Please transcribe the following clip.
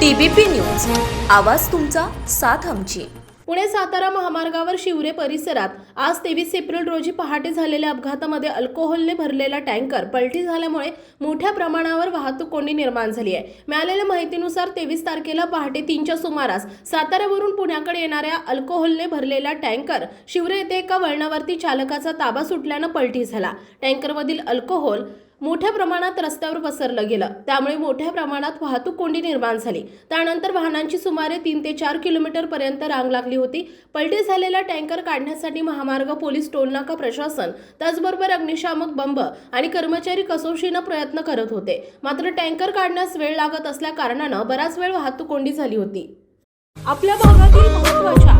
TBP news. आवाज तुमचा साथ आमची. पुणे सातारा महामार्गावर शिवरे परिसरात आज तेवीस एप्रिल रोजी पहाटे झालेल्या अपघातामध्ये अल्कोहोलने भरलेला टँकर पलटी झाल्यामुळे मोठ्या प्रमाणावर वाहतूक कोंडी निर्माण झाली आहे. मिळालेल्या माहितीनुसार तेवीस तारखेला पहाटे तीनच्या सुमारास साताऱ्यावरून पुण्याकडे येणाऱ्या अल्कोहोलने भरलेला टँकर शिवरे येथे एका वळणावरती चालकाचा ताबा सुटल्यानं पलटी झाला. टँकरमधील अल्कोहोल मोठ्या प्रमाणात रस्त्यावर पसरलं गेलं. त्यामुळे मोठ्या प्रमाणात वाहतूक कोंडी निर्माण झाली. त्यानंतर वाहनांची सुमारे तीन ते चार किलोमीटर पर्यंत रांग लागली होती. पलटी झालेला टँकर काढण्यासाठी महामार्ग पोलीस टोलनाका प्रशासन त्याचबरोबर अग्निशामक बंब आणि कर्मचारी कसोशीनं प्रयत्न करत होते. मात्र टँकर काढण्यास वेळ लागत असल्या कारणानं बराच वेळ वाहतूक कोंडी झाली होती. आपल्या भागातील महत्त्वाच्या